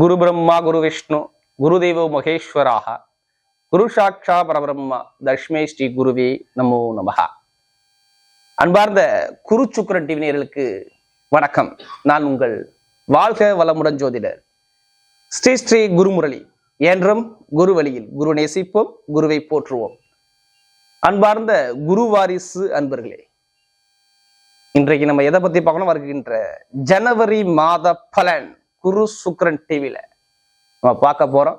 குரு பிரம்மா குரு விஷ்ணு குருதேவோ மகேஸ்வராக குரு சாட்சா பரபிரம்மா தஷ்மே ஸ்ரீ குருவே நமோ நமகா அன்பார்ந்த குரு சுக்கரன் டிவி வணக்கம். நான் உங்கள் வாழ்க வளமுடன் ஜோதிடர் ஸ்ரீ ஸ்ரீ குருமுரளி. என்றும் குரு வழியில் குரு நேசிப்போம் குருவை போற்றுவோம். அன்பார்ந்த குரு வாரிசு அன்பர்களே இன்றைக்கு நம்ம எதை பத்தி பார்க்கணும்? வருகின்ற ஜனவரி மாத பலன். குரு சுக்ரன் டிவியில் நம்ம பார்க்க போகிறோம்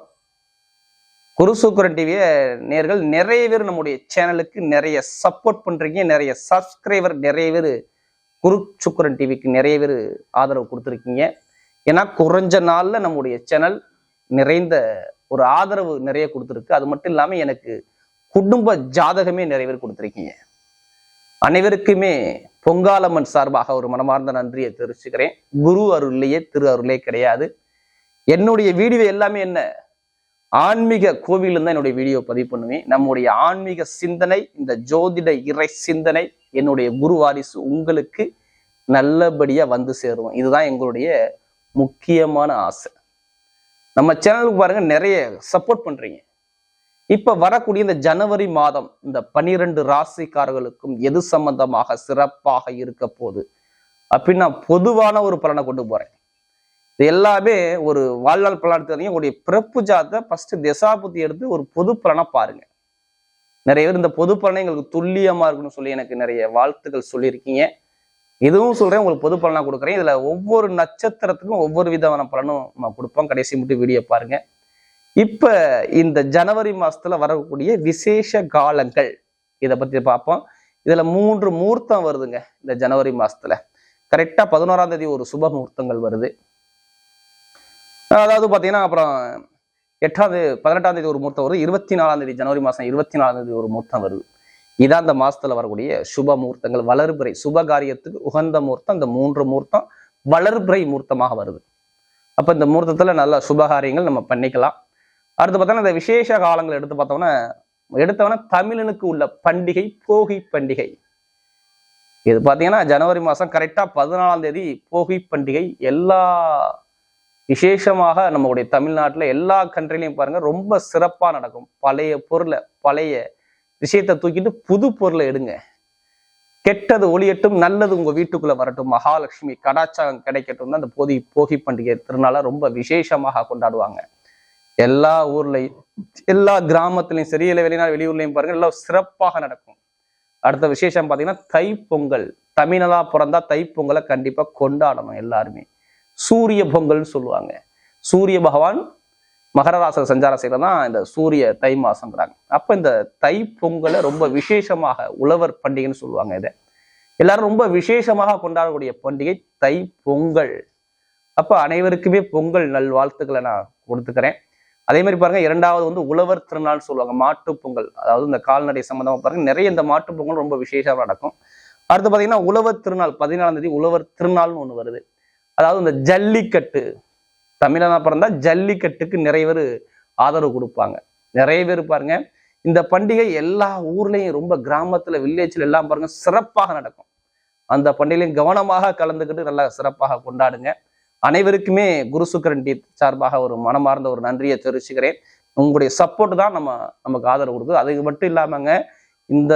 குரு சுக்ரன் டிவியை நேர்கள் நிறைய பேர் நம்முடைய சேனலுக்கு நிறைய சப்போர்ட் பண்ணுறீங்க நிறைய சப்ஸ்கிரைபர் நிறைய பேர் குரு சுக்ரன் டிவிக்கு நிறைய பேர் ஆதரவு கொடுத்துருக்கீங்க. ஏன்னா குறைஞ்ச நாளில் நம்முடைய சேனல் நிறைந்த ஒரு ஆதரவு நிறைய கொடுத்துருக்கு. அது மட்டும் இல்லாமல் எனக்கு குடும்ப ஜாதகமே நிறைய பேர் கொடுத்துருக்கீங்க. அனைவருக்குமே பொங்காலம்மன் சார்பாக ஒரு மனமார்ந்த நன்றியை தெரிவிச்சுக்கிறேன். குரு அருள்லையே திரு அருளே கிடையாது. என்னுடைய வீடியோ எல்லாமே என்ன? ஆன்மீக கோவிலில் தான் என்னுடைய வீடியோ பதிவு பண்ணுவேன். நம்முடைய ஆன்மீக சிந்தனை இந்த ஜோதிட இறை சிந்தனை என்னுடைய குரு வாரிசு உங்களுக்கு நல்லபடியாக வந்து சேருவோம். இதுதான் எங்களுடைய முக்கியமான ஆசை. நம்ம சேனலுக்கு பாருங்க நிறைய சப்போர்ட் பண்றீங்க. இப்ப வரக்கூடிய இந்த ஜனவரி மாதம் இந்த பனிரெண்டு ராசிக்காரர்களுக்கும் எது சம்பந்தமாக சிறப்பாக இருக்க போகுது? அப்படின்னு நான் பொதுவான ஒரு பலனை கொண்டு போறேன். இது எல்லாமே ஒரு வாழ்நாள் பலன் தெரியும் உங்களுடைய பிறப்பு ஜாத்தை ஃபர்ஸ்ட் திசாபுத்தி எடுத்து ஒரு பொது பலனை பாருங்க. நிறைய பேர் இந்த பொது பலனை எங்களுக்கு துல்லியமா இருக்குன்னு சொல்லி எனக்கு நிறைய வாழ்த்துக்கள் சொல்லியிருக்கீங்க. இதுவும் சொல்றேன் உங்களுக்கு பொது பலனா கொடுக்குறேன். இதுல ஒவ்வொரு நட்சத்திரத்துக்கும் ஒவ்வொரு விதமான பலனும் நம்ம கொடுப்போம். கடைசி மட்டும் வீடியோ பாருங்க. இப்போ இந்த ஜனவரி மாதத்தில் வரக்கூடிய விசேஷ காலங்கள் இதை பற்றி பார்ப்போம். இதில் மூன்று முகூர்த்தம் வருதுங்க இந்த ஜனவரி மாசத்துல. கரெக்டாக பதினோராம் தேதி ஒரு சுப முகூர்த்தங்கள் வருது. அதாவது பார்த்தீங்கன்னா அப்புறம் எட்டாவது பதினெட்டாம் தேதி ஒரு முகூர்த்தம் வருது. இருபத்தி நாலாம் தேதி ஜனவரி மாதம் இருபத்தி நாலாம் தேதி ஒரு முகூர்த்தம் வருது. இதான் அந்த மாசத்துல வரக்கூடிய சுப முகூர்த்தங்கள் வளர்பிறை சுப காரியத்துக்கு உகந்த முகூர்த்தம். இந்த மூன்று முகூர்த்தம் வளர்பிறை முகூர்த்தமாக வருது. அப்போ இந்த முகூர்த்தத்தில் நல்ல சுபகாரியங்கள் நம்ம பண்ணிக்கலாம். அடுத்து பார்த்தோம்னா இந்த விசேஷ காலங்கள் எடுத்து பார்த்தோம்னா எடுத்தவன தமிழனுக்கு உள்ள பண்டிகை போகி பண்டிகை. இது பார்த்தீங்கன்னா ஜனவரி மாதம் கரெக்டாக பதினாலாம் தேதி போகி பண்டிகை. எல்லா விசேஷமாக நம்மளுடைய தமிழ்நாட்டில் எல்லா கண்ட்ரிலையும் பாருங்க ரொம்ப சிறப்பாக நடக்கும். பழைய பொருளை பழைய விஷயத்தை தூக்கிட்டு புது பொருளை எடுங்க. கெட்டது ஒளியட்டும் நல்லது உங்கள் வீட்டுக்குள்ளே வரட்டும். மகாலட்சுமி கடாச்சாரம் கிடைக்கட்டும் தான் அந்த போதி போகி பண்டிகை திருநாளை ரொம்ப விசேஷமாக கொண்டாடுவாங்க. எல்லா ஊர்லையும் எல்லா கிராமத்துலயும் சரி இல்லை வெளிநாடு வெளியூர்லையும் பாருங்க எல்லாம் சிறப்பாக நடக்கும். அடுத்த விசேஷம் பார்த்தீங்கன்னா தைப்பொங்கல். பொங்கல் தமிழனா பிறந்தா தைப்பொங்கலை கண்டிப்பாக கொண்டாடணும் எல்லாருமே. சூரிய பொங்கல்னு சொல்லுவாங்க. சூரிய பகவான் மகர ராச சஞ்சார செய்யல தான் இந்த சூரிய தை மாசங்கிறாங்க அப்போ இந்த தை பொங்கலை ரொம்ப விசேஷமாக உழவர் பண்டிகைன்னு சொல்லுவாங்க இதை. எல்லாரும் ரொம்ப விசேஷமாக கொண்டாடக்கூடிய பண்டிகை தை பொங்கல் அப்போ அனைவருக்குமே பொங்கல் நல்வாழ்த்துக்களை நான் கொடுத்துக்கிறேன். அதே மாதிரி பாருங்க இரண்டாவது வந்து உழவர் திருநாள் சொல்லுவாங்க மாட்டு பொங்கல். அதாவது இந்த கால்நடை சம்பந்தமா பாருங்க நிறைய இந்த மாட்டு பொங்கல் ரொம்ப விசேஷமா நடக்கும். அடுத்து பாத்தீங்கன்னா உழவர் திருநாள் பதினாலாம் தேதி உழவர் திருநாள்னு ஒண்ணு வருது. அதாவது இந்த ஜல்லிக்கட்டு தமிழனா பிறந்தா ஜல்லிக்கட்டுக்கு நிறைய பேர் ஆதரவு கொடுப்பாங்க. நிறைய பேர் பாருங்க இந்த பண்டிகை எல்லா ஊர்லயும் ரொம்ப கிராமத்துல வில்லேஜ்ல எல்லாம் பாருங்க சிறப்பாக நடக்கும். அந்த பண்டிகையிலையும் கவனமாக கலந்துக்கிட்டு நல்லா சிறப்பாக கொண்டாடுங்க. அனைவருக்குமே குரு சுக்கரன் டீத் சார்பாக ஒரு மனமார்ந்த ஒரு நன்றியை தெரிவிச்சுக்கிறேன். உங்களுடைய சப்போர்ட் தான் நம்ம நமக்கு ஆதரவு கொடுக்குது. அதுக்கு மட்டும் இல்லாமங்க இந்த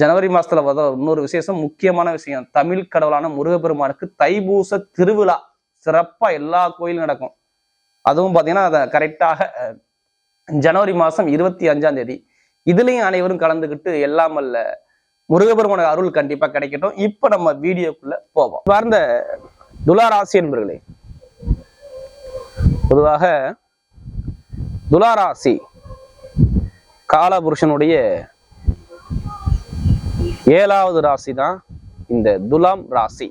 ஜனவரி மாதத்தில் வர இன்னொரு விசேஷம் முக்கியமான விஷயம் தமிழ் கடவுளான முருகப்பெருமானுக்கு தைபூச திருவிழா. சிறப்பாக எல்லா கோயிலும் நடக்கும். அதுவும் பார்த்தீங்கன்னா அதை கரெக்டாக ஜனவரி மாதம் இருபத்தி அஞ்சாம் தேதி. இதுலேயும் அனைவரும் கலந்துக்கிட்டு எல்லாம் அல்ல முருகப்பெருமான அருள் கண்டிப்பாக கிடைக்கட்டும். இப்போ நம்ம வீடியோக்குள்ளே போவோம். பார்ந்த துளாராசி என்பர்களே பொதுவாக துளாராசி காலபுருஷனுடைய ஏழாவது ராசி தான் இந்த துலாம் ராசி.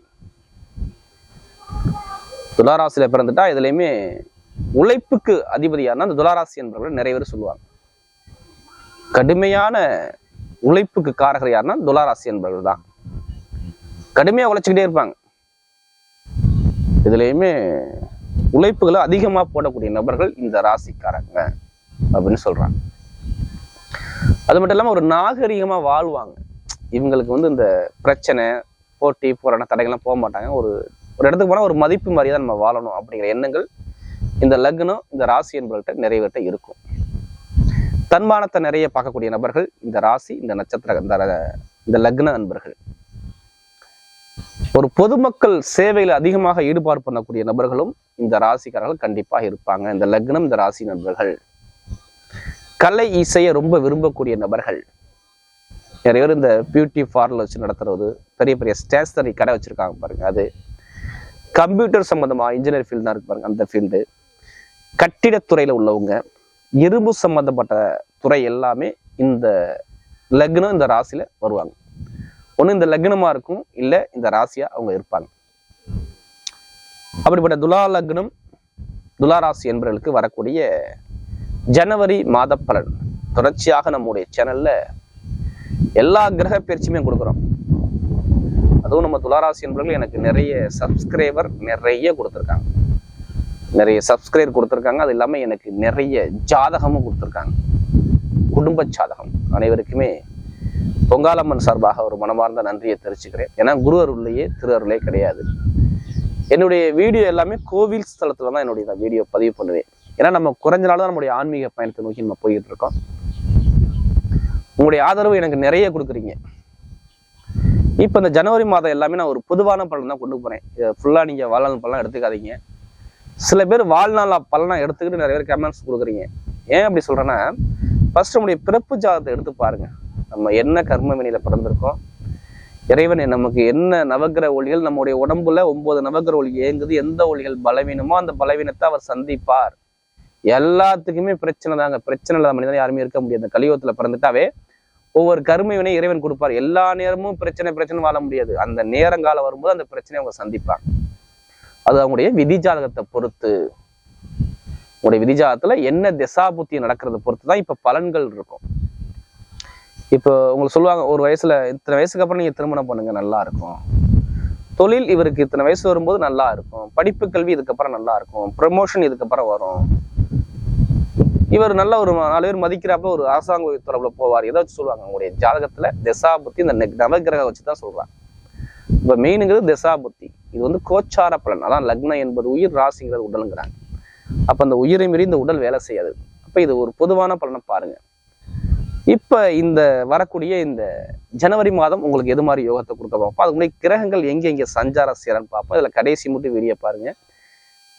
துளாராசியில பிறந்துட்டா இதுலயுமே உழைப்புக்கு அதிபதியான அந்த துளாராசி என்பவர்கள் நிறைய பேர் சொல்லுவாங்க. கடுமையான உழைப்புக்கு காரகர் யாருன்னா துளாராசி என்பவர்கள் தான் கடுமையா உழைச்சிக்கிட்டே இருப்பாங்க. இதுலயுமே உழைப்புகளை அதிகமா போடக்கூடிய நபர்கள் இந்த ராசிக்காரங்க அப்படின்னு சொல்றாங்க. அது மட்டும் இல்லாம ஒரு நாகரிகமா வாழ்வாங்க. இவங்களுக்கு வந்து இந்த பிரச்சனை போட்டி போராட்ட தடைகள்லாம் போக மாட்டாங்க. ஒரு ஒரு இடத்துக்கு போனால் ஒரு மதிப்பு மாதிரியே தான் நம்ம வாழணும் அப்படிங்கிற எண்ணங்கள் இந்த லக்னம் இந்த ராசி என்பவர்கிட்ட நிறைவேற்ற இருக்கும். தன்மானத்தை நிறைய பார்க்கக்கூடிய நபர்கள் இந்த ராசி இந்த நட்சத்திர இந்த இந்த லக்ன நண்பர்கள் ஒரு பொதுமக்கள் சேவையில் அதிகமாக ஈடுபாடு பண்ணக்கூடிய நபர்களும் இந்த ராசிக்காரர்கள் கண்டிப்பாக இருப்பாங்க. இந்த லக்னம் இந்த ராசி நண்பர்கள். கலை இசையை ரொம்ப விரும்பக்கூடிய நபர்கள். நிறைய பேர் இந்த பியூட்டி பார்லர் வச்சு நடத்துறது பெரிய பெரிய ஸ்டேஷனரி கடை வச்சுருக்காங்க பாருங்க அது. கம்ப்யூட்டர் சம்மந்தமாக இன்ஜினியர் ஃபீல்டு தான் இருக்கு பாருங்க அந்த ஃபீல்டு கட்டிடத்துறையில் உள்ளவங்க இரும்பு சம்மந்தப்பட்ட துறை எல்லாமே இந்த லக்னம் இந்த ராசியில் வருவாங்க. ஒன்று இந்த லக்னமா இருக்கும் இல்ல இந்த ராசியா அவங்க இருப்பாங்க. அப்படிப்பட்ட துலா லக்னம் துலா ராசி என்பவர்களுக்கு வரக்கூடிய ஜனவரி மாத பலன். தொடர்ச்சியாக நம்முடைய சேனல்ல எல்லா கிரக பயிற்சியுமே கொடுக்குறோம். அதுவும் நம்ம துளாராசி என்பவர்கள் எனக்கு நிறைய சப்ஸ்கிரைபர் நிறைய கொடுத்துருக்காங்க. நிறைய சப்ஸ்கிரைபர் கொடுத்துருக்காங்க. அது இல்லாமல் எனக்கு நிறைய ஜாதகமும் கொடுத்துருக்காங்க. குடும்ப ஜாதகம் அனைவருக்குமே பொங்காலம்மன் சார்பாக ஒரு மனமார்ந்த நன்றியை தெரிவிச்சுக்கிறேன். ஏன்னா குரு அருள்லையே திரு அருளே கிடையாது. என்னுடைய வீடியோ எல்லாமே கோவில் ஸ்தலத்தில் தான் என்னுடைய நான் வீடியோ பதிவு பண்ணுவேன். ஏன்னா நம்ம குறைஞ்ச நாள் தான் நம்முடைய ஆன்மீக பயணத்தை நோக்கி நம்ம போயிட்டு இருக்கோம் உங்களுடைய ஆதரவு எனக்கு நிறைய கொடுக்குறீங்க. இப்போ இந்த ஜனவரி மாதம் எல்லாமே நான் ஒரு பொதுவான பலன் தான் கொண்டு போகிறேன் இதை ஃபுல்லாக நீங்கள் வாழ்நாள் பலன் எடுத்துக்காதீங்க. சில பேர் வாழ்நாள் பலனாக எடுத்துக்கிட்டு நிறைய பேர் கமெண்ட்ஸ் கொடுக்குறீங்க. ஏன் அப்படி சொல்கிறேன்னா ஃபர்ஸ்ட் நம்முடைய பிறப்பு ஜாதகத்தை எடுத்து பாருங்கள் நம்ம என்ன கர்ம வினையில பிறந்திருக்கோம் இறைவன் நமக்கு என்ன நவக்கிரக ஒளிகள் நம்முடைய உடம்புல ஒன்பது நவகிர ஒளி ஏங்குது எந்த ஒளிகள் பலவீனமோ அந்த பலவீனத்தை அவர் சந்திப்பார். எல்லாத்துக்குமே பிரச்சனை தாங்க. பிரச்சனை இல்லாத மனிதன் யாருமே இருக்க முடியாது. அந்த கலியுகத்துல பிறந்துட்டாவே ஒவ்வொரு கருமை வினை இறைவன் கொடுப்பார். எல்லா நேரமும் பிரச்சனை பிரச்சனை வாழ முடியாது. அந்த நேரங்காலம் வரும்போது அந்த பிரச்சனையை அவங்க சந்திப்பாங்க. அது அவங்களுடைய விதி ஜாதகத்தை பொறுத்து. உங்களுடைய விதி ஜாதகத்துல என்ன திசா புத்தி நடக்கிறத பொறுத்து தான் இப்ப பலன்கள் இருக்கும். இப்போ உங்களுக்கு சொல்லுவாங்க ஒரு வயசில் இத்தனை வயசுக்கு அப்புறம் நீங்கள் திருமணம் பண்ணுங்க நல்லா இருக்கும். தொழில் இவருக்கு இத்தனை வயசு வரும்போது நல்லா இருக்கும். படிப்பு கல்வி இதுக்கப்புறம் நல்லா இருக்கும். ப்ரமோஷன் இதுக்கப்புறம் வரும். இவர் நல்ல ஒரு நாலு பேர் மதிக்கிறாப்ப ஒரு அரசாங்க தொடர்பில் போவார். ஏதாச்சும் சொல்லுவாங்க உங்களுடைய ஜாதகத்தில். திசா புத்தி இந்த நவகிரகம் நவக்கிரகம் வச்சு தான் சொல்கிறாங்க இப்போ மெயினுங்கிறது திசா புத்தி இது வந்து கோச்சார பலன். அதான் லக்னம் என்பது உயிர் ராசிங்கிறது உடலுங்கிறாங்க. அப்போ அந்த உயிரை மீறி இந்த உடல் வேலை செய்யாது. அப்போ இது ஒரு பொதுவான பலனை பாருங்கள் இப்ப இந்த வரக்கூடிய இந்த ஜனவரி மாதம் உங்களுக்கு எது மாதிரி யோகத்தை கொடுக்க பார்ப்போம்? அதுக்கு முன்னாடி கிரகங்கள் எங்க எங்க சஞ்சார செய்யறன்னு பார்ப்போம். இதுல கடைசி மட்டும் வீடியோ பாருங்க.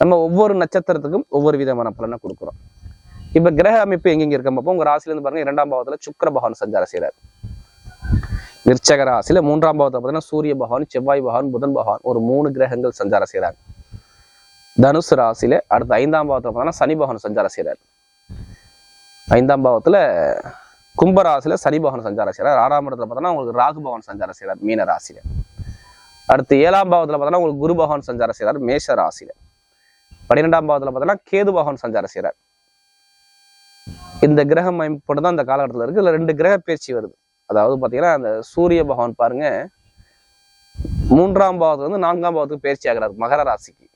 நம்ம ஒவ்வொரு நட்சத்திரத்துக்கும் ஒவ்வொரு விதமான பலனை கொடுக்குறோம். இப்ப கிரக அமைப்பு எங்கெங்கே இருக்க பார்ப்போம். உங்க ராசிலேருந்து பாருங்க இரண்டாம் பாவத்துல சுக்கர பகவான் சஞ்சார செய்கிறார் விற்சக ராசியில் மூன்றாம் பாவத்தில் பார்த்தீங்கன்னா சூரிய பகவான் செவ்வாய் பகவான் புதன் பகவான் ஒரு மூணு கிரகங்கள் சஞ்சார செய்கிறார் தனுசு ராசியில் அடுத்த ஐந்தாம் பாவத்தில் பார்த்தீங்கன்னா சனி பகவான் சஞ்சார செய்கிறார் ஐந்தாம் பாவத்துல கும்பராசியில் சனிபவன் சனி பகவான் சஞ்சாரம் செய்யறாரு ஆறாம் இடத்துல பார்த்தோன்னா உங்களுக்கு ராகு பகவான் சஞ்சார செய்கிறார் மீன ராசியில். அடுத்து ஏழாம் பாவத்துல பார்த்தோன்னா உங்களுக்கு குரு பகவான் சஞ்சார செய்கிறார் மேஷ ராசியில். பன்னிரெண்டாம் பாவத்துல பார்த்தோன்னா கேது பகவான் சஞ்சார செய்கிறார் இந்த கிரகம் அமைப்போடு தான் இந்த காலகட்டத்தில் இருக்கு. இல்லை ரெண்டு கிரக பேச்சு வருது. அதாவது பாத்தீங்கன்னா அந்த சூரிய பகவான் பாருங்க மூன்றாம் பாவத்துல வந்து நான்காம் பாவத்துக்கு பயிற்சி ஆகிறார் மகர ராசிக்கு.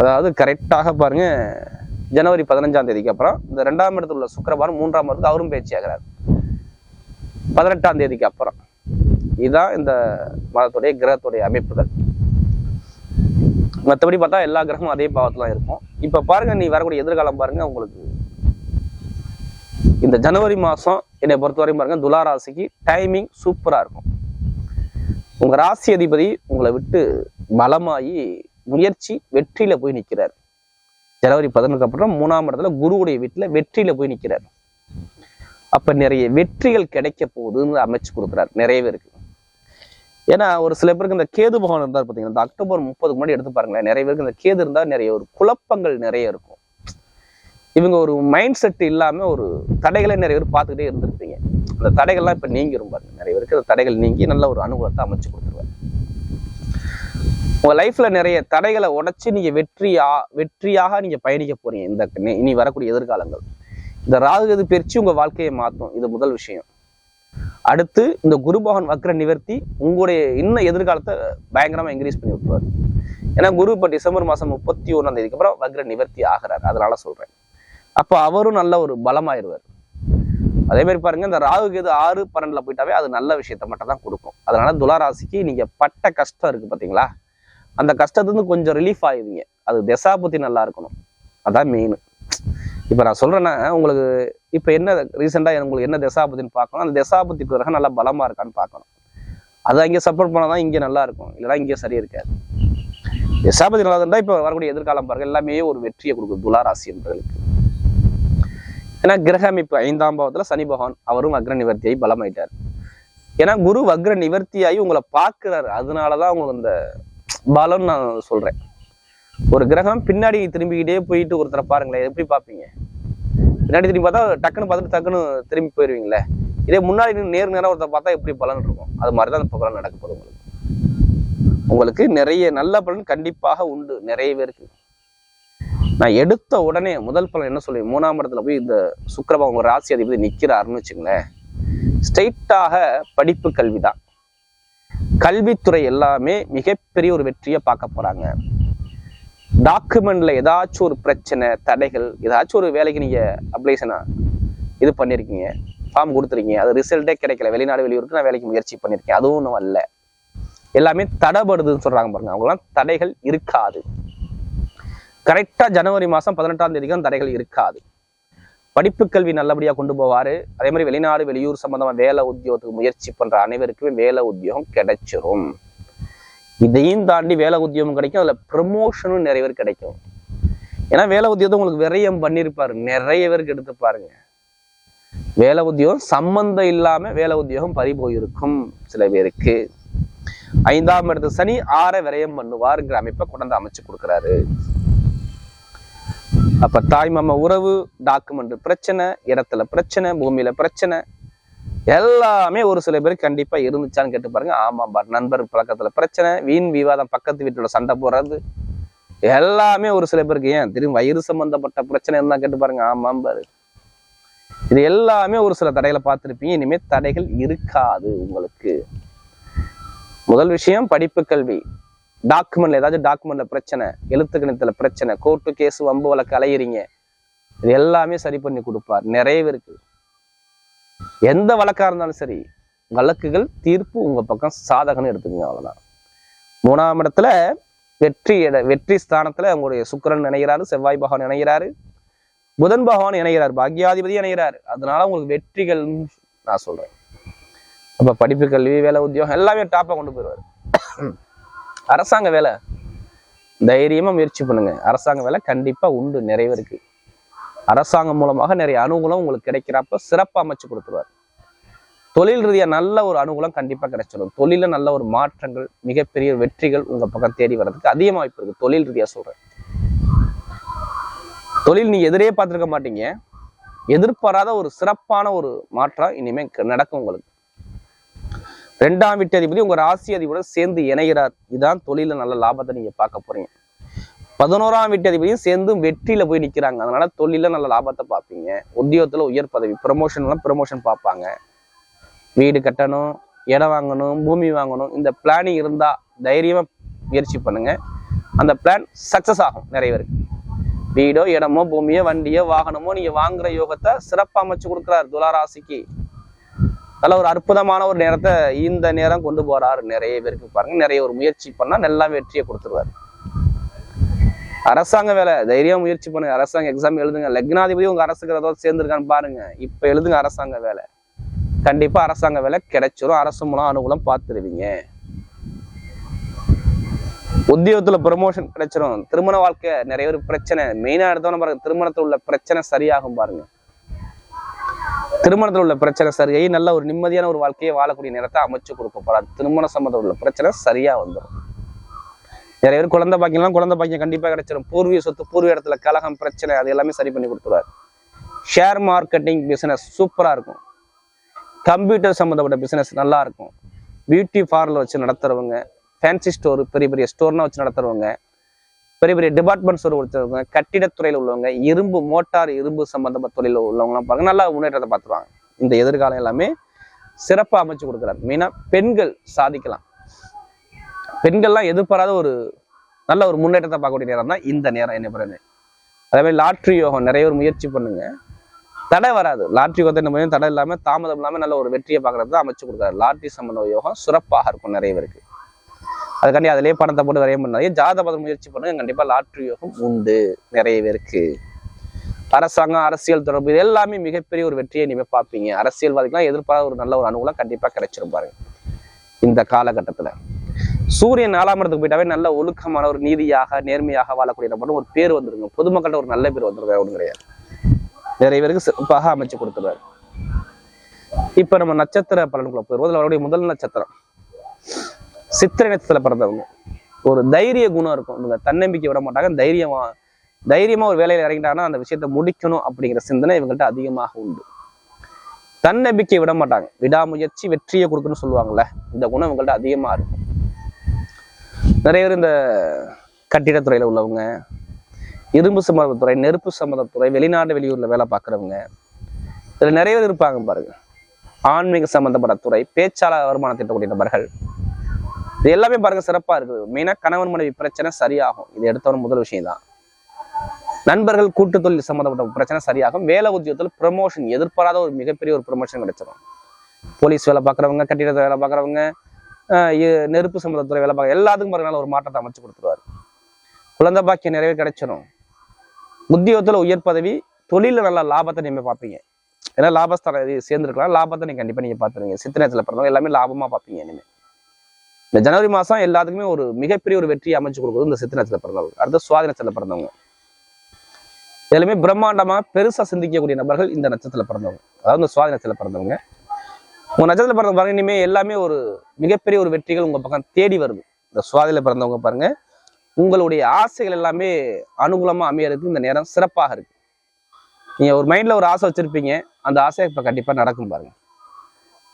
அதாவது கரெக்டாக பாருங்க ஜனவரி பதினஞ்சாம் தேதிக்கு அப்புறம் இந்த ரெண்டாம் இடத்துல உள்ள சுக்கிரபான் மூன்றாம் இடத்துக்கு அவரும் பேச்சியாகிறார் பதினெட்டாம் தேதிக்கு அப்புறம். இதுதான் இந்த மதத்துடைய கிரகத்துடைய அமைப்புகள். மற்றபடி பார்த்தா எல்லா கிரகமும் அதே பாவத்தில் தான் இருக்கும். இப்ப பாருங்க நீ வரக்கூடிய எதிர்காலம் பாருங்க உங்களுக்கு இந்த ஜனவரி மாசம் என்னை பொறுத்தவரையும் பாருங்க துலா ராசிக்கு டைமிங் சூப்பரா இருக்கும். உங்க ராசி அதிபதி உங்களை விட்டு பலமாகி முயற்சி வெற்றியில போய் நிற்கிறார் ஜனவரி பதினொன்றுக்கு அப்புறம் மூணாம் இடத்துல குருவுடைய வீட்டில் வெற்றியில போய் நிற்கிறார் அப்ப நிறைய வெற்றிகள் கிடைக்க போகுதுன்னு அமைச்சு கொடுக்குறாரு. நிறைய பேருக்கு. ஏன்னா ஒரு சில பேருக்கு இந்த கேது பகவான் இருந்தார் பார்த்தீங்கன்னா இந்த அக்டோபர் முப்பதுக்கு முன்னாடி எடுத்து பாருங்களேன். நிறைய பேருக்கு இந்த கேது இருந்தால் நிறைய ஒரு குழப்பங்கள் நிறைய இருக்கும். இவங்க ஒரு மைண்ட் செட் இல்லாம ஒரு தடைகளை நிறைய பேர் பார்த்துக்கிட்டே இருந்திருப்பீங்க. அந்த தடைகள்லாம் இப்போ நீங்கிரும் பாருங்க. நிறைய பேருக்கு அந்த தடைகள் நீங்கி நல்ல ஒரு அனுகூலத்தை அமைச்சு கொடுத்துருவாரு உங்கள் லைஃப்பில் நிறைய தடைகளை உடச்சி நீங்கள் வெற்றியா வெற்றியாக நீங்கள் பயணிக்க போகிறீங்க இந்த இனி வரக்கூடிய எதிர்காலங்கள். இந்த ராகுகது பயிற்சி உங்கள் வாழ்க்கையை மாற்றும். இது முதல் விஷயம். அடுத்து இந்த குருபகவான் வக்ர நிவர்த்தி உங்களுடைய இன்னும் எதிர்காலத்தை பயங்கரமாக இன்க்ரீஸ் பண்ணி விட்டுருவாரு. ஏன்னா குரு இப்போ டிசம்பர் மாதம் முப்பத்தி ஒண்ணாம் தேதிக்கு அப்புறம் வக்ர நிவர்த்தி ஆகிறார். அதனால சொல்கிறேன் அப்போ அவரும் நல்ல ஒரு பலமாயிருவார். அதே மாதிரி பாருங்க இந்த ராகு கேது ஆறு பன்னெண்டுல போயிட்டாவே அது நல்ல விஷயத்த மட்டும் தான் கொடுக்கும். அதனால துளாராசிக்கு நீங்க பட்ட கஷ்டம் இருக்கு பாத்தீங்களா? அந்த கஷ்டத்துலேருந்து கொஞ்சம் ரிலீஃப் ஆயிடுவீங்க. அது திசா தசாபுத்தி நல்லா இருக்கணும். அதான் மெயின் இப்போ நான் சொல்றேன்னா உங்களுக்கு இப்போ என்ன ரீசெண்டாக உங்களுக்கு என்ன திசாபத்தின்னு பார்க்கணும்? அந்த தசாபுத்தி கிரகம் நல்லா பலமா இருக்கான்னு பார்க்கணும். அது அங்கே சப்போர்ட் பண்ணால் தான் இங்கே நல்லா இருக்கும். இல்லைன்னா இங்கே சரியா இருக்காது. திசாபதி நல்லா இருந்தால் இப்போ வரக்கூடிய எதிர்காலம் பாருங்கள் எல்லாமே ஒரு வெற்றியை கொடுக்குது துளாராசி என்பவர்களுக்கு. ஏன்னா கிரகம் இப்போ ஐந்தாம் பாவத்தில் சனி பகவான் அவரும் அக்ர நிவர்த்தியாகி பலமாயிட்டார். ஏன்னா குரு வக்ர நிவர்த்தியாகி உங்களை பார்க்கிறாரு. அதனாலதான் உங்களுக்கு இந்த பலம் நான் சொல்கிறேன் ஒரு கிரகம் பின்னாடி திரும்பிக்கிட்டே போயிட்டு ஒருத்தரை பாருங்களேன் எப்படி பார்ப்பீங்க? பின்னாடி திரும்பி பார்த்தா டக்குன்னு பார்த்துட்டு டக்குன்னு திரும்பி போயிருவீங்களே. இதே முன்னாடி நேர் நேரம் ஒருத்தர் பார்த்தா எப்படி பலன் இருக்கும்? அது மாதிரி தான் அந்த பலம் நடக்க போகுது உங்களுக்கு. உங்களுக்கு நிறைய நல்ல பலன் கண்டிப்பாக உண்டு நிறைய பேருக்கு. நான் எடுத்த உடனே முதல் பலன் என்ன சொல்லுவேன்? மூணாம் இடத்துல போய் இந்த சுக்கரபா உங்க ராசி அதிபதி நிற்கிறாருன்னு வச்சுங்களேன். ஸ்ட்ரைட்டாக படிப்பு கல்வி தான் கல்வித்துறை எல்லாமே மிகப்பெரிய ஒரு வெற்றியை பார்க்க போறாங்க. டாக்குமெண்ட்ல ஏதாச்சும் ஒரு பிரச்சனை தடைகள் ஏதாச்சும் ஒரு வேலைக்கு நீங்க அப்ளைசனா இது பண்ணிருக்கீங்க ஃபார்ம் கொடுத்துருக்கீங்க அது ரிசல்ட்டே கிடைக்கல. வெளிநாடு வெளியூருக்கு நான் வேலைக்கு முயற்சி பண்ணியிருக்கேன் அதுவும் ஒன்றும் அல்ல. எல்லாமே தடைபடுதுன்னு சொல்றாங்க பாருங்க. அவங்களாம் தடைகள் இருக்காது. கரெக்டா ஜனவரி மாசம் பதினெட்டாம் தேதிக்கு தடைகள் இருக்காது. படிப்பு கல்வி நல்லபடியா கொண்டு போவாரு. அதே மாதிரி வெளிநாடு வெளியூர் சம்பந்தமா வேலை உத்தியோகத்துக்கு முயற்சி பண்ற அனைவருக்குமே வேலை உத்தியோகம் கிடைச்சிரும். இதையும் தாண்டி வேலை உத்தியோகம் கிடைக்கும். அதுல ப்ரமோஷனும் நிறைய பேர் கிடைக்கும். ஏன்னா வேலை உத்தியோகத்தை உங்களுக்கு விரயம் பண்ணியிருப்பாரு நிறைய பேருக்கு எடுத்து பாருங்க. வேலை உத்தியோகம் சம்பந்தம் இல்லாம வேலை உத்தியோகம் பறி போயிருக்கும் சில பேருக்கு. ஐந்தாம் இடத்து சனி ஆற விரயம் பண்ணுவாருங்கிற அமைப்பை கொண்டாந்து அமைச்சு கொடுக்குறாரு. அப்ப தாய் மாமா உறவு டாக்குமெண்ட் பிரச்சனை இடத்துல பிரச்சனை பூமியில பிரச்சனை எல்லாமே ஒரு சில பேருக்கு கண்டிப்பா இருந்துச்சான்னு கேட்டு பாருங்க. ஆமா பார் நண்பர் பழக்கத்துல பிரச்சனை வீண் விவாதம் பக்கத்து வீட்டோட சண்டை போடுறது எல்லாமே ஒரு சில பேருக்கு ஏன் திரும்ப வயிறு சம்பந்தப்பட்ட பிரச்சனை இருந்தா கேட்டு பாருங்க. ஆமாம் பாரு. இது எல்லாமே ஒரு சில தடைகளை பார்த்துருப்பீங்க. இனிமே தடைகள் இருக்காது உங்களுக்கு. முதல் விஷயம் படிப்பு கல்வி. டாக்குமெண்ட்ல ஏதாச்சும் டாக்குமெண்ட்ல பிரச்சனை எழுத்து கணித்துல பிரச்சனை கோர்ட்டு கேஸ் வம்பு வழக்கு அலையிறீங்க. இது எல்லாமே சரி பண்ணி கொடுப்பார். நிறைய பேருக்கு எந்த வழக்கா இருந்தாலும் சரி வழக்குகள் தீர்ப்பு உங்க பக்கம் சாதகம்னு எடுத்துக்கங்க அவ்வளவுதான். மூணாம் இடத்துல வெற்றி இட வெற்றி ஸ்தானத்துல உங்களுடைய சுக்கிரன் நினைகிறாரு செவ்வாய் பகவான் நினைகிறாரு புதன் பகவான் இணைகிறார் பாக்யாதிபதி இணைகிறார். அதனால உங்களுக்கு வெற்றிகள் நான் சொல்றேன். அப்ப படிப்பு கல்வி வேலை உத்தியோகம் எல்லாமே டாப்பா கொண்டு போயிருவாரு அரசாங்க வேலை. தைரியமாக முயற்சி பண்ணுங்க. அரசாங்க வேலை கண்டிப்பாக உண்டு நிறைய அரசாங்கம் மூலமாக நிறைய அனுகூலம் உங்களுக்கு கிடைக்கிறப்ப சிறப்பாக அமைச்சு கொடுத்துருவார். தொழில் ரீதியா நல்ல ஒரு அனுகூலம் கண்டிப்பாக கிடைச்சிடும் தொழில நல்ல ஒரு மாற்றங்கள் மிகப்பெரிய வெற்றிகள் உங்கள் பக்கம் தேடி வர்றதுக்கு அதிக வாய்ப்பு இருக்குது தொழில் ரீதியா சொல்கிறேன் தொழில் நீ எதிரே பார்த்துருக்க மாட்டீங்க. எதிர்பாராத ஒரு சிறப்பான ஒரு மாற்றம் இனிமேல் க- நடக்கும் உங்களுக்கு. ரெண்டாம் வீட்டு அதிபதி உங்க ராசி அதிபதியோட சேர்ந்து இணைகிறார். இதுதான் தொழில நல்ல லாபத்தை நீங்க பார்க்க போறீங்க. பதினோராம் வீட்டு அதிபதியும் சேர்ந்து வெற்றியில போய் நிக்கிறாங்க. அதனால தொழில நல்ல லாபத்தை பார்ப்பீங்க. உத்தியோகத்துல உயர் பதவி ப்ரமோஷன்லாம் ப்ரமோஷன் பார்ப்பாங்க. வீடு கட்டணும் இடம் வாங்கணும் பூமி வாங்கணும். இந்த பிளானிங் இருந்தா தைரியமா முயற்சி பண்ணுங்க. அந்த பிளான் சக்சஸ் ஆகும் நிறைய பேருக்கு. வீடோ இடமோ பூமியோ வண்டியோ வாகனமோ நீங்க வாங்குற யோகத்தை சிறப்பாக அமைச்சு கொடுக்குறாரு துளாராசிக்கு நல்ல ஒரு அற்புதமான ஒரு நேரத்தை இந்த நேரம் கொண்டு போறாரு. நிறைய பேருக்கு பாருங்க. நிறைய ஒரு முயற்சி பண்ணா நல்லா வெற்றியை கொடுத்துருவாரு. அரசாங்க வேலை தைரியம் முயற்சி பண்ணுங்க. அரசாங்க எக்ஸாம் எழுதுங்க. லக்னாதிபதி உங்க அரசுக்கு ஏதாவது சேர்ந்துருக்கான்னு பாருங்க. இப்ப எழுதுங்க அரசாங்க வேலை. கண்டிப்பா அரசாங்க வேலை கிடைச்சிரும். அரசு மூலம் அனுகூலம் பார்த்துருவீங்க. உத்தியோகத்துல ப்ரமோஷன் கிடைச்சிரும். திருமண வாழ்க்கை நிறைய ஒரு பிரச்சனை. மெயினா எடுத்தோம்னா பாருங்க. திருமணத்தில் உள்ள பிரச்சனை சரியாகும் பாருங்க. திருமணத்தில் உள்ள பிரச்சனை சரியாகி நல்ல ஒரு நிம்மதியான ஒரு வாழ்க்கையை வாழக்கூடிய நேரத்தை அமைச்சு கொடுக்க போறாரு. திருமண சம்மந்தம் உள்ள பிரச்சனை சரியா வந்துடும் நிறைய பேர் குழந்தை பாக்கியம்லாம் குழந்தை பாக்கியம் கண்டிப்பா கிடைச்சிடும் பூர்வீக சொத்து பூர்வீக இடத்துல கலகம் பிரச்சனை அது எல்லாமே சரி பண்ணி கொடுத்துருவாரு. ஷேர் மார்க்கெட்டிங் பிசினஸ் சூப்பரா இருக்கும். கம்ப்யூட்டர் சம்மந்தப்பட்ட பிசினஸ் நல்லா இருக்கும். பியூட்டி பார்லர் வச்சு நடத்துறவங்க ஃபேன்சி ஸ்டோர் பெரிய பெரிய ஸ்டோர்னா வச்சு நடத்துறவங்க பெரிய பெரிய டிபார்ட்மெண்ட் ஸ்டோர் வச்சுருவங்க கட்டிடத்துறையில் உள்ளவங்க இரும்பு மோட்டார் இரும்பு சம்பந்தப்பட்ட தொழில உள்ளவங்கலாம் பாருங்க நல்லா முன்னேற்றத்தை பார்த்துருவாங்க. இந்த எதிர்காலம் எல்லாமே சிறப்பாக அமைச்சு கொடுக்குறாரு. மெயினாக பெண்கள் சாதிக்கலாம். பெண்கள்லாம் எதிர்பாராத ஒரு நல்ல ஒரு முன்னேற்றத்தை பார்க்கக்கூடிய நேரம் தான் இந்த நேரம் என்ன பிறகு அதே மாதிரி லாட்ரி யோகம் நிறைய ஒரு முயற்சி பண்ணுங்க. தடை வராது. லாட்ரி யோகத்தை நம்ம வந்து தடை இல்லாமல் தாமதம் இல்லாமல் நல்ல ஒரு வெற்றியை பார்க்கறது தான் அமைச்சு கொடுக்குறாரு. லாட்ரி சம்பந்த யோகம் சிறப்பாக இருக்கும் நிறைய பேருக்கு. அதுக்காண்டி அதிலே பணத்தை போட்டு வரைய முடியாது ஜாத பதம் முயற்சி பண்ணுங்க கண்டிப்பா லாட்ரி யோகம் உண்டு. நிறைய பேருக்கு. அரசாங்கம் அரசியல் தொடர்பு இது எல்லாமே மிகப்பெரிய ஒரு வெற்றியை நீங்கள் பார்ப்பீங்க. அரசியல்வாதிகளாம் எதிர்பாராத ஒரு நல்ல ஒரு அனுகூலம் கண்டிப்பா கிடைச்சிரும் பாருங்க. இந்த காலகட்டத்துல. சூரியன் நாலாம் இடத்துக்கு போயிட்டாவே நல்ல ஒழுக்கமான ஒரு நீதியாக நேர்மையாக வாழக்கூடிய நபர்னு ஒரு பேர் வந்துருங்க பொதுமக்கள்கிட்ட ஒரு நல்ல பேர் வந்துருங்க ஒன்றும் கிடையாது. நிறைய பேருக்கு சிறப்பாக அமைச்சு கொடுத்துருவாரு. இப்ப நம்ம நட்சத்திர பலன்களை போயிருவோம் அதில் அவருடைய முதல் நட்சத்திரம். சித்திரை நட்சத்திரத்துல பிறந்தவங்க. ஒரு தைரிய குணம் இருக்கும். இவங்க தன்னம்பிக்கை விட மாட்டாங்க. தைரியமா தைரியமா ஒரு வேலையில இறங்கிட்டாங்கன்னா அந்த விஷயத்தை முடிக்கணும் அப்படிங்கிற சிந்தனை இவங்கள்ட்ட அதிகமாக உண்டு. தன்னம்பிக்கை விட மாட்டாங்க. விடாமுயற்சி வெற்றியை கொடுக்கணும்னு சொல்லுவாங்கல்ல இந்த குணம் இவங்கள்ட்ட அதிகமா இருக்கும். நிறைய பேர் இந்த கட்டிடத்துறையில உள்ளவங்க இரும்பு சம்பந்தத்துறை நெருப்பு சம்பந்தத்துறை வெளிநாடு வெளியூர்ல வேலை பார்க்குறவங்க இதுல நிறைய பேர் இருப்பாங்க பாருங்க. ஆன்மீக சம்பந்தப்பட்ட துறை பேச்சாளர் வருமானம் திட்டக்கூடிய நபர்கள் இது எல்லாமே பாருங்க சிறப்பா இருக்குது. மெயினா கணவன் மனைவி பிரச்சனை சரியாகும். இது எடுத்தவன முதல் விஷயம் தான் நண்பர்கள் கூட்டு தொழில் சம்மந்தப்பட்ட பிரச்சனை சரியாகும். வேலை உத்தியோகத்தில் ப்ரமோஷன் எதிர்பாராத ஒரு மிகப்பெரிய ஒரு ப்ரமோஷன் கிடைச்சிடும் போலீஸ் வேலை பார்க்குறவங்க கட்டிடத்தை வேலை பார்க்குறவங்க நெருப்பு சம்பந்தத்துறை வேலை பார்க்க எல்லாத்துக்கும் பாருங்க ஒரு மாற்றத்தை அமைச்சு கொடுத்துருவாரு. குழந்தை பாக்கியம் நிறைவே கிடைச்சிடும் உத்தியோகத்துல உயர் பதவி தொழில நல்ல லாபத்தை நீங்க பார்ப்பீங்க. ஏன்னா லாபஸ்தான இது சேர்ந்துருக்கலாம். லாபத்தை நீங்கள் கண்டிப்பா நீங்க பார்த்துருங்க சித்திரத்துல பிறந்தவங்க எல்லாமே லாபமா பார்ப்பீங்க இனிமே. இந்த ஜனவரி மாசம் எல்லாத்துக்குமே ஒரு மிகப்பெரிய ஒரு வெற்றியை அமைச்சு கொடுக்குறது இந்த சித்திரத்துல பிறந்தவங்க. அடுத்து சுவாதினத்துல பிறந்தவங்க. எல்லாமே பிரம்மாண்டமா பெருசா சிந்திக்கக்கூடிய நபர்கள் இந்த நட்சத்திரத்தில் பிறந்தவங்க. அதாவது இந்த சுவாதினத்துல பிறந்தவங்க. உங்க நட்சத்திரத்தில் பிறந்த பாருங்க இனிமே எல்லாமே ஒரு மிகப்பெரிய ஒரு வெற்றிகள் உங்க பக்கம் தேடி வருது. இந்த சுவாதியில் பிறந்தவங்க பாருங்க. உங்களுடைய ஆசைகள் எல்லாமே அனுகூலமா அமையறதுக்கு இந்த நேரம் சிறப்பாக இருக்கு. நீங்க ஒரு மைண்ட்ல ஒரு ஆசை வச்சிருப்பீங்க. அந்த ஆசை இப்ப கண்டிப்பா நடக்கும் பாருங்க.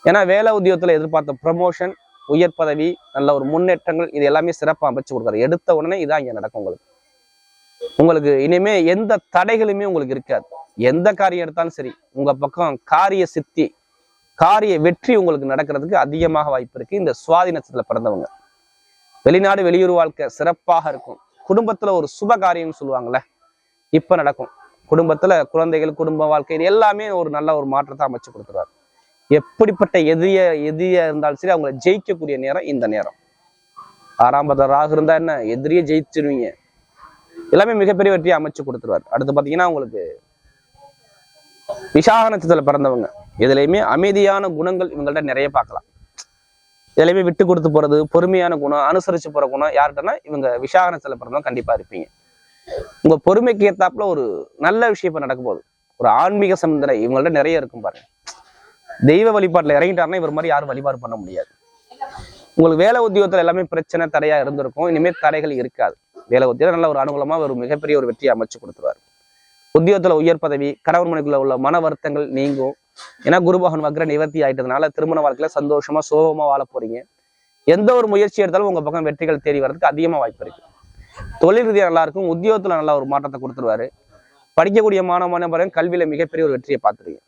ஏன்னா வேலை உத்தியோகத்தில் எதிர்பார்த்த ப்ரமோஷன் உயர் பதவி நல்ல ஒரு முன்னேற்றங்கள் இது எல்லாமே சிறப்பாக அமைச்சு கொடுக்குறாரு எடுத்த உடனே இதான் இங்கே நடக்கும் உங்களுக்கு. உங்களுக்கு இனிமே எந்த தடைகளுமே உங்களுக்கு இருக்காது. எந்த காரியம் எடுத்தாலும் சரி உங்க பக்கம் காரிய சித்தி காரிய வெற்றி உங்களுக்கு நடக்கிறதுக்கு அதிகமாக வாய்ப்பு இருக்கு. இந்த சுவாதி நட்சத்திரத்துல பிறந்தவங்க. வெளிநாடு வெளியூர் வாழ்க்கை சிறப்பாக இருக்கும். குடும்பத்துல ஒரு சுப காரியம்னு சொல்லுவாங்கல்ல இப்ப நடக்கும். குடும்பத்துல குழந்தைகள் குடும்ப வாழ்க்கை இது எல்லாமே ஒரு நல்ல ஒரு மாற்றத்தை அமைச்சு கொடுத்துருவாரு. எப்படிப்பட்ட எதிரிய எதிரியா இருந்தாலும் சரி அவங்களை ஜெயிக்கக்கூடிய நேரம் இந்த நேரம். ஆறாம் பத ராகு இருந்தா என்ன? எதிரியை ஜெயிச்சிருவீங்க. எல்லாமே மிகப்பெரிய வெற்றியை அமைச்சு கொடுத்துருவாரு. அடுத்து பாத்தீங்கன்னா உங்களுக்கு விசாக நட்சத்திரத்துல பிறந்தவங்க. இதுலயுமே அமைதியான குணங்கள் இவங்கள்ட்ட நிறைய பார்க்கலாம். இதுலயுமே விட்டு கொடுத்து போறது பொறுமையான குணம் அனுசரிச்சு போற குணம் யார்கிட்டனா இவங்க விசாக நட்சத்திரத்துல பிறந்தவங்க கண்டிப்பா இருப்பீங்க. உங்க பொறுமைக்கு ஏத்தாப்புல ஒரு நல்ல விஷயம் இப்ப நடக்க போகுது. ஒரு ஆன்மீக சமுதிரம் இவங்கள்ட்ட நிறைய இருக்கும் பாருங்க. தெய்வ வழிபாட்டுல இறங்கிட்டாருன்னா இவர் மாதிரி யாரும் வழிபாடு பண்ண முடியாது. உங்களுக்கு வேலை உத்தியோகத்தில் எல்லாமே பிரச்சனை தடையா இருந்திருக்கும். இனிமேல் தடைகள் இருக்காது. வேலை உத்தியோகம் நல்ல ஒரு அனுகூலமா ஒரு மிகப்பெரிய ஒரு வெற்றியை அமைச்சு கொடுத்துருவாரு. உத்தியோகத்துல உயர் பதவி கணவர் மனைக்குள்ள உள்ள மன வருத்தங்கள் நீங்கும். ஏன்னா குருபகன் வக்ர நிவர்த்தி ஆயிட்டதுனால திருமண வாழ்க்கையில சந்தோஷமா சோகமா வாழ போறீங்க. எந்த ஒரு முயற்சி எடுத்தாலும் உங்க பக்கம் வெற்றிகள் தேடி வர்றதுக்கு அதிகமா வாய்ப்பு இருக்கு. தொழில் ரீதியாக நல்லா இருக்கும். உத்தியோகத்துல நல்ல ஒரு மாற்றத்தை கொடுத்துருவாரு. படிக்கக்கூடிய மாணவ மாணவர்கள் கல்வியில மிகப்பெரிய ஒரு வெற்றியை பார்த்துருக்கீங்க.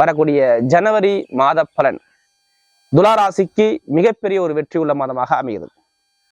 வரக்கூடிய ஜனவரி மாத பலன். துலாராசிக்கு மிகப்பெரிய ஒரு வெற்றி உள்ள மாதமாக அமைகிறது.